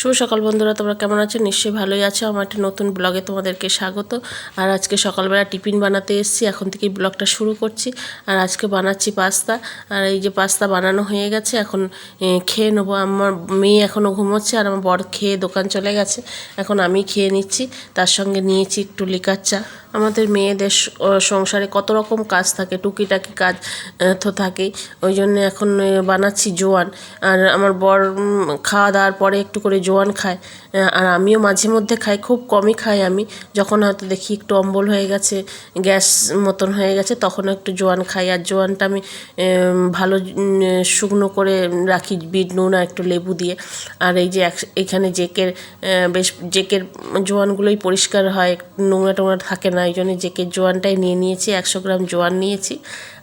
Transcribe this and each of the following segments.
শুভ সকাল বন্ধুরা, তোমরা কেমন আছো? নিশ্চয়ই ভালোই আছো। আমার একটা নতুন ব্লগে তোমাদেরকে স্বাগত। আর আজকে সকালবেলা টিফিন বানাতে এসেছি। এখন থেকেই ব্লগটা শুরু করছি। আর আজকে বানাচ্ছি পাস্তা। আর এই যে পাস্তা বানানো হয়ে গেছে, এখন খেয়ে নেব। আমার মেয়ে এখনও ঘুমোচ্ছে আর আমার বর খেয়ে দোকান চলে গেছে। এখন আমি খেয়ে নিচ্ছি। তার সঙ্গে নিয়েছি একটু লিকার চা। আমাদের মেয়েদের সংসারে কত রকম কাজ থাকে, টুকিটাকি কাজ তো থাকেই। ওই জন্য এখন বানাচ্ছি জোয়ান। আর আমার বর খাওয়া দাওয়ার পরে একটু করে জোয়ান খায়। আর আমিও মাঝে মধ্যে খাই, খুব কমই খাই আমি। যখন হয়তো দেখি একটু অম্বল হয়ে গেছে, গ্যাস মতন হয়ে গেছে তখন একটু জোয়ান খাই। আর জোয়ানটা আমি ভালো শুকনো করে রাখি, বিট, নুন আর একটু লেবু দিয়ে। আর এই যে এখানে জেকের বেশ, জেকের জোয়ানগুলোই পরিষ্কার হয়, নোংরা টোংরা থাকে না। এই জন্য জেকের জোয়ানটাই নিয়ে নিয়েছি, একশো গ্রাম জোয়ান নিয়েছি,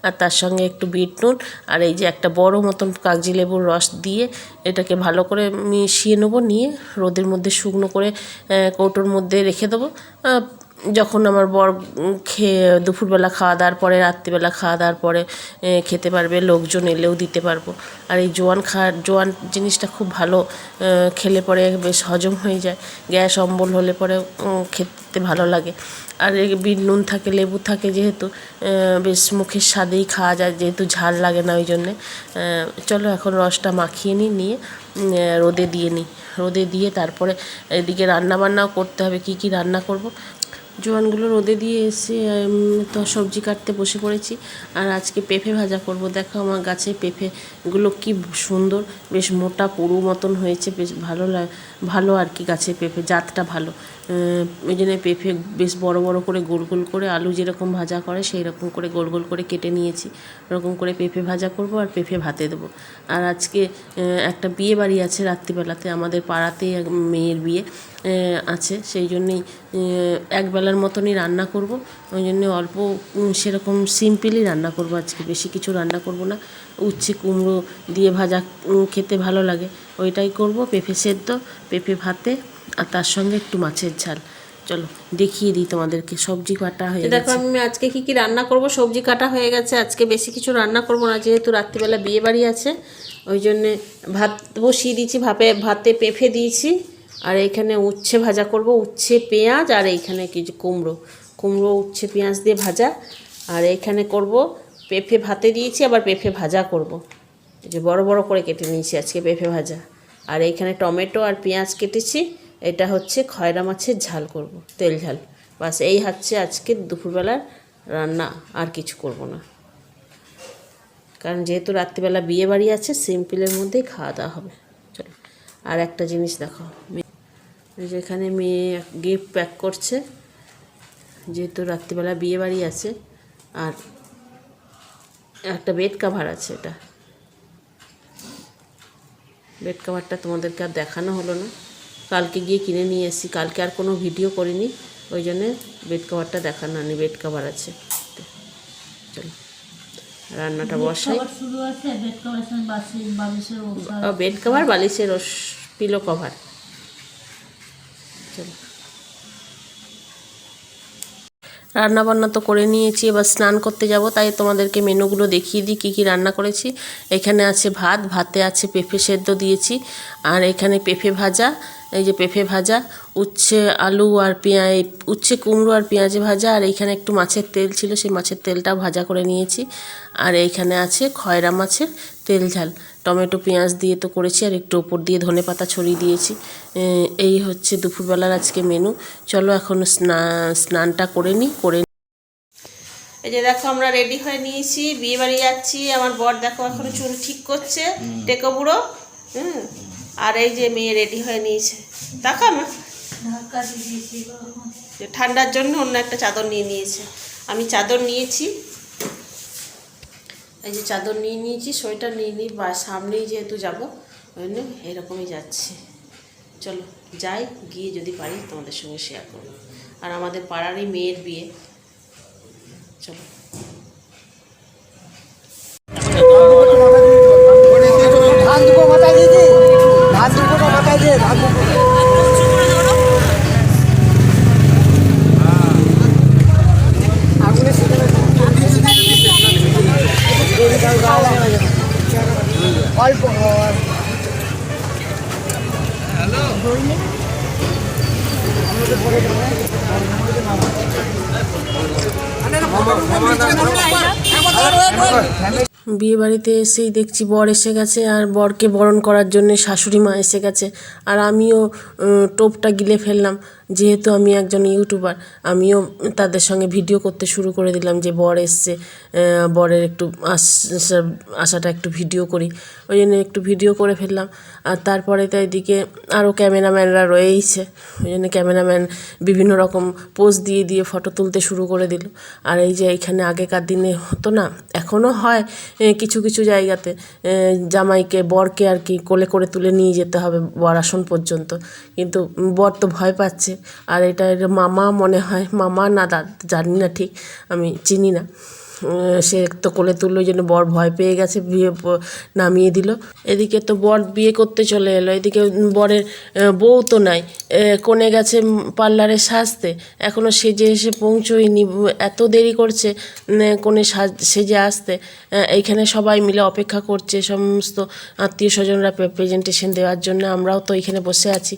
আর তার সঙ্গে একটু বিট নুন, আর এই যে একটা বড় মতন কাগজি লেবুর রস দিয়ে এটাকে ভালো করে মিশিয়ে নেব, নিয়ে রোদের মধ্যে শুকনো করে কৌটোর মধ্যে রেখে দেবো যখন আমার বর খেয়ে দুপুরবেলা খাওয়া দাওয়ার পরে, রাত্রিবেলা খাওয়া দাওয়ার পরে খেতে পারবে, লোকজন এলেও দিতে পারব। আর এই জোয়ান খাওয়ার জোয়ান জিনিসটা খুব ভালো খেলে পরে বেশ হজম হয়ে যায়। গ্যাস, অম্বল হলে পরে খেতে ভালো লাগে। আর বিট নুন থাকে, লেবু থাকে যেহেতু বেশ মুখের স্বাদেই খাওয়া যায়, যেহেতু ঝাল লাগে না ওই জন্যে। চলো এখন রসটা মাখিয়ে নিই, নিয়ে রোদে দিয়ে নিই। রোদে দিয়ে তারপরে এদিকে রান্না বান্নাও করতে হবে, কি কি রান্না করব? জোয়ানগুলো রোদে দিয়ে এসে তো সবজি কাটতে বসে পড়েছি। আর আজকে পেঁপে ভাজা করব। দেখো আমার গাছে পেঁপেগুলো কি সুন্দর বেশ মোটা পুরু মতন হয়েছে বেশ ভালো ভালো আর কি গাছের পেঁপে জাতটা ভালো। ওই জন্য পেঁপে বেশ বড় বড় করে গোল গোল করে আলু যেরকম ভাজা করে সেই রকম করে গোল গোল করে কেটে নিয়েছি। ওরকম করে পেঁপে ভাজা করব আর পেঁপে ভাতে দেবো। আর আজকে একটা বিয়ে বাড়ি আছে রাত্রিবেলাতে আমাদের পাড়াতেই মেয়ের বিয়ে আছে। সেই জন্যেই আহ, একবেলার মতনই রান্না করব। ওই জন্য অল্প সেরকম সিম্পলই রান্না করব আজকে। বেশি কিছু রান্না করব না। উচ্ছে কুমড়ো দিয়ে ভাজা খেতে ভালো লাগে। ওইটাই করব পেঁপে সেদ্ধ পেঁপে ভাতে আর তার সঙ্গে একটু মাছের ঝাল। চলো দেখিয়ে দিই তোমাদেরকে। সবজি কাটা হয়ে দেখো আমি আজকে কি কি রান্না করব? সবজি কাটা হয়ে গেছে। আজকে বেশি কিছু রান্না করব না। যেহেতু রাত্রিবেলা বিয়ে বাড়ি আছে ওই জন্যে ভাত বসিয়ে দিয়েছি। ভাপে ভাতে পেঁপে দিয়েছি। আর এইখানে উচ্ছে ভাজা করব, উচ্ছে, পেঁয়াজ আর এইখানে কিছু কুমড়ো। কুমড়ো, উচ্ছে, পেঁয়াজ দিয়ে ভাজা। আর এইখানে করব, পেঁপে ভাতে দিয়েছি, আবার পেঁপে ভাজা করব। যে বড় বড় করে কেটে নিয়েছি আজকে পেঁপে ভাজা। আর এইখানে টমেটো আর পেঁয়াজ কেটেছি, এটা হচ্ছে খয়রা মাছের ঝাল করব, তেল ঝাল। বাস এই হচ্ছে আজকে দুপুরবেলার রান্না, আর কিছু করব না। কারণ যেহেতু রাত্রিবেলা বিয়ে বাড়ি আছে, সিম্পলের মধ্যেই খাওয়া দাওয়া হবে। চলো, আর একটা জিনিস দেখো মে- এই যে এখানে মেয়ে গিফট প্যাক করছে যেহেতু রাত্রিবেলা বিয়ে বাড়ি আছে আর একটা বেড কাভার আছে এটা। বেড কাভারটা তোমাদেরকে আর দেখানো হলো না। কালকে গিয়ে কিনে নিয়ে এসেছি। কালকে আর কোনো ভিডিও করিনি ওই জন্যে বেড কাভারটা দেখানো হয়নি। বেড কাভার আছে। চলো রান্নাটা বসাই। বেড কভার বালিশের পিলো কভার রান্না বান্না তো করে নিয়েছি, এবার স্নান করতে যাব, তাই তোমাদেরকে মেনুগুলো দেখিয়ে দিই, কী কী রান্না করেছি। এখানে আছে ভাত, ভাতে আছে পেঁপে সেদ্ধ দিয়েছি, আর এখানে পেঁপে ভাজা এই যে পেঁপে ভাজা উচ্ছে আলু আর পেঁয়াজ উচ্ছে কুমড়ো আর পেঁয়াজে ভাজা আর এইখানে একটু মাছের তেল ছিল সেই মাছের তেলটাও ভাজা করে নিয়েছি। আর এইখানে আছে খয়রা মাছের তেল ঝাল। টমেটো পেঁয়াজ দিয়ে তো করেছি আর একটু ওপর দিয়ে ধনে পাতা ছড়িয়ে দিয়েছি। এই হচ্ছে দুপুরবেলার আজকে মেনু। চলো এখন স্নান স্নানটা করে নিই করে এই যে দেখো আমরা রেডি হয়ে নিয়েছি বিয়ে বাড়ি যাচ্ছি আমার বর দেখো এখন চুল ঠিক করছে টেকো বুড়ো। হুম। আর এই যে মেয়ে রেডি হয়ে নিয়েছে। মা দিয়েছি যে ঠান্ডার জন্য অন্য একটা চাদর নিয়ে নিয়েছে। আমি চাদর নিয়েছি। এই যে চাদর নিয়ে নিয়েছি সোয়েটার নিয়ে নিই বা সামনেই যেহেতু যাব ওই জন্য এরকমই যাচ্ছে। চলো যাই গিয়ে যদি পারি তোমাদের সঙ্গে শেয়ার করব। আর আমাদের পাড়ারই মেয়ের বিয়ে। চলো। ধান দুটো মাথায় দিয়েছি ধান দুটো মাথায় দিয়ে ধান দুটো বিয়ে বাড়িতে এসেই দেখছি বর এসে গেছে আর বরকে বরণ করার জন্যে শাশুড়ি মা এসে গেছে। আর আমিও টোপটা গিলে ফেললাম। যেহেতু আমি একজন ইউটিউবার, আমিও তাদের সঙ্গে ভিডিও করতে শুরু করে দিলাম যে বর এসছে বরের একটু আস- আসাটা একটু ভিডিও করি। ওই জন্য একটু ভিডিও করে ফেললাম। আর তারপরে তো এদিকে আরও ক্যামেরাম্যানরা রয়েইছে। ওই জন্য ক্যামেরাম্যান বিভিন্ন রকম পোজ দিয়ে দিয়ে ফটো তুলতে শুরু করে দিল। আর এই যে এইখানে আগেকার দিনে হতো না এখনও হয় কিছু কিছু জায়গাতে জামাইকে, বরকে আর কি কোলে করে তুলে নিয়ে যেতে হবে বর আসন পর্যন্ত। কিন্তু বর তো ভয় পাচ্ছে। আর এটা মামা মনে হয় মামা না দাদ জানি না ঠিক আমি চিনি না। সে তো কোলে তুললো, ওই জন্য বর ভয় পেয়ে গেছে, বিয়ে নামিয়ে দিল। এদিকে তো বর বিয়ে করতে চলে এলো, এদিকে বরের বউ তো নাই। কোণে গেছে পার্লারে সাজতে। এখনও সেজে এসে পৌঁছয়নি এত দেরি করছে কোণে সাজ, সেজে আসতে। এইখানে সবাই মিলে অপেক্ষা করছে, সমস্ত আত্মীয় স্বজনরা প্রেজেন্টেশন দেওয়ার জন্য। আমরাও তো এখানে বসে আছি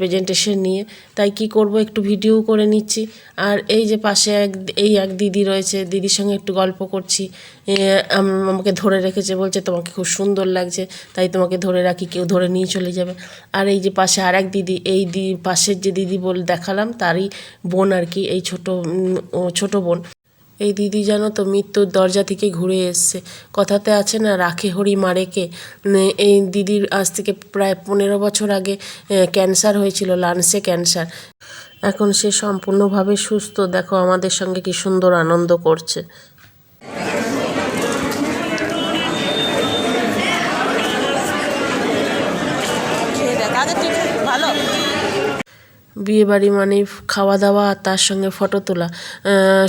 প্রেজেন্টেশন নিয়ে। তাই কি করব, একটু ভিডিও করে নিচ্ছি। আর এই যে পাশে এক, এই এক দিদি রয়েছে, দিদির সঙ্গে একটু গল্প করছি। আমাকে ধরে রেখেছে, বলছে, তোমাকে খুব সুন্দর লাগছে, তাই তোমাকে ধরে রাখি, কেউ ধরে নিয়ে চলে যাবে। আর এই যে পাশে আর এক দিদি, এই দি, পাশের যে দিদি বল দেখালাম, তারই বোন আর কি, এই ছোট ছোট বোন। এই দিদি জানো তো মৃত্যুর দরজা থেকে ঘুরে এসছে। কথাতে আছে না, রাখে হরি মারেকে এই দিদির আজ থেকে প্রায় পনেরো বছর আগে ক্যান্সার হয়েছিল লাংসে ক্যান্সার। এখন সে সম্পূর্ণভাবে সুস্থ, দেখো আমাদের সঙ্গে কি সুন্দর আনন্দ করছে। Thank you. বিয়ে বাড়ি মানে খাওয়া দাওয়া আর তার সঙ্গে ফটো তোলা।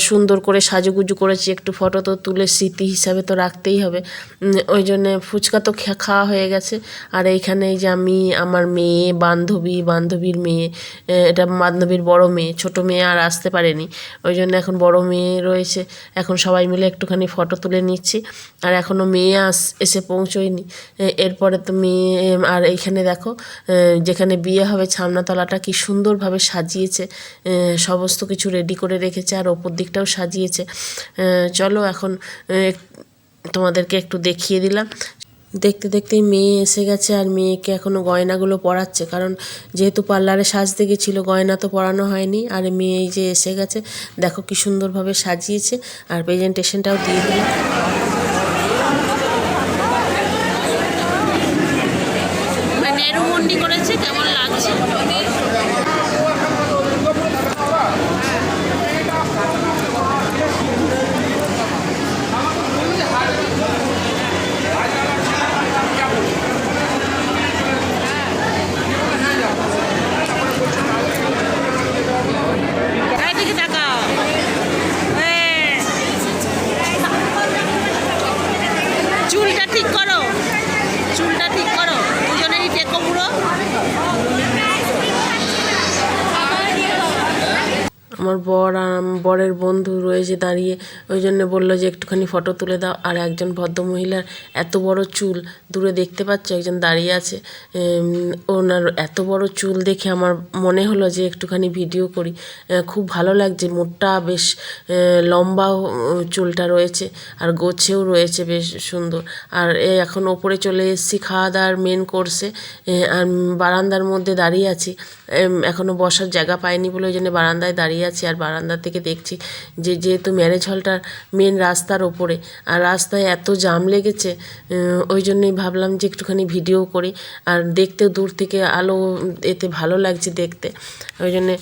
সুন্দর করে সাজুগুজু করেছি, একটু ফটো তো তুলে স্মৃতি হিসাবে তো রাখতেই হবে। ওই জন্যে ফুচকা তো খাওয়া হয়ে গেছে। আর এইখানে যে আমি, আমার মেয়ে, বান্ধবী, বান্ধবীর মেয়ে এটা বান্ধবীর বড় মেয়ে, ছোট মেয়ে আর আসতে পারেনি। ওই জন্য এখন বড় মেয়ে রয়েছে। এখন সবাই মিলে একটুখানি ফটো তুলে নিচ্ছি। আর এখনও মেয়ে আস, এসে পৌঁছয়নি। এরপরে তো মেয়ে আর এইখানে দেখো যেখানে বিয়ে হবে ছামনাতলাটা কি সুন্দরভাবে সাজিয়েছে সমস্ত কিছু রেডি করে রেখেছে আর ওপর দিকটাও সাজিয়েছে। চলো এখন তোমাদেরকে একটু দেখিয়ে দিলাম। দেখতে দেখতেই মেয়ে এসে গেছে আর মেয়েকে এখনও গয়নাগুলো পরাচ্ছে। কারণ যেহেতু পার্লারে সাজতে গেছিল, গয়না তো পরানো হয়নি। আর মেয়ে যে এসে গেছে, দেখো কি সুন্দরভাবে সাজিয়েছে। আর প্রেজেন্টেশনটাও দিয়ে দিল নেরু মন্ডি করেছে কেমন লাগছে এদিকে তাকাও এই। চুলটা ঠিক করো। চুলটা ঠিক করো। দুজনেরই টেকো পুরো। আমার বর বরের বন্ধু রয়েছে দাঁড়িয়ে। ওই জন্য বলল যে একটুখানি ফটো তুলে দাও। আর একজন ভদ্রমহিলার এত বড় চুল দূরে দেখতে পাচ্ছ? একজন দাঁড়িয়ে আছে। ওনার এত বড় চুল দেখে আমার মনে হলো যে একটুখানি ভিডিও করি। খুব ভালো লাগছে। মোটা বেশ আহ, লম্বাও চুলটা রয়েছে। আর গোছেও রয়েছে বেশ সুন্দর। আর এখন ওপরে চলে এসেছি খাওয়া দাওয়ার মেন কোর্সে আর বারান্দার মধ্যে দাঁড়িয়ে আছি। এম, এখনও বসার জায়গা পাইনি বলে ওই জন্য বারান্দায় দাঁড়িয়ে আছি আর বারান্দা থেকে দেখছি যে যেহেতু ম্যারেজ হলটার মেন রাস্তার ওপরে আর রাস্তায় এত জাম লেগেছে ওই জন্যই ভাবলাম যে একটুখানি ভিডিও করি আর দেখতে দূর থেকে আলো এতে ভালো লাগছে দেখতে। ওই জন্যে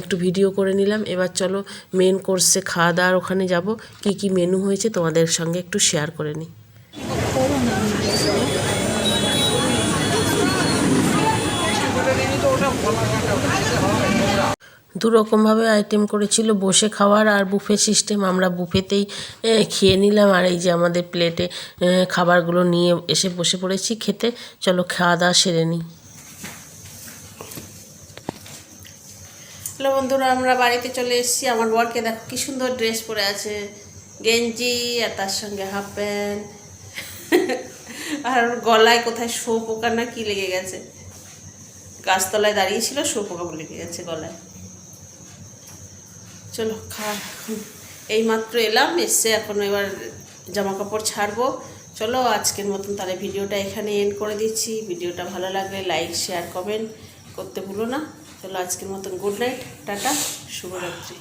একটু ভিডিও করে নিলাম। এবার চলো মেন কোর্সে খাওয়া দাওয়ার ওখানে যাব। কি কি মেনু হয়েছে তোমাদের সঙ্গে একটু শেয়ার করে নিই। দু রকমভাবে আইটেম করেছিল, বসে খাওয়ার আর বুফে সিস্টেম আমরা বুফেতেই খেয়ে নিলাম। আর এই যে আমাদের প্লেটে খাবারগুলো নিয়ে এসে বসে পড়েছি খেতে। চলো খাওয়া দাওয়া সেরে নিই। হ্যালো বন্ধুরা, আমরা বাড়িতে চলে এসেছি। আমার বরকে দেখো কি সুন্দর ড্রেস পরে আছে। গেঞ্জি, আর তার সঙ্গে হাফ প্যান্ট আর গলায় কোথায় শো পোকা না কি লেগে গেছে। গাছতলায় দাঁড়িয়েছিল শো পোকা লেগে গেছে গলায়। চলো, খা এই মাত্র এলাম, এসে এখন এবার জামা কাপড় ছাড়বো। চলো, আজকের মতন তাহলে ভিডিওটা এখানে এন্ড করে দিচ্ছি। ভিডিওটা ভালো লাগলে লাইক শেয়ার কমেন্ট করতে ভুলো না। চলো, আজকের মতন গুড নাইট টাটা, শুভরাত্রি।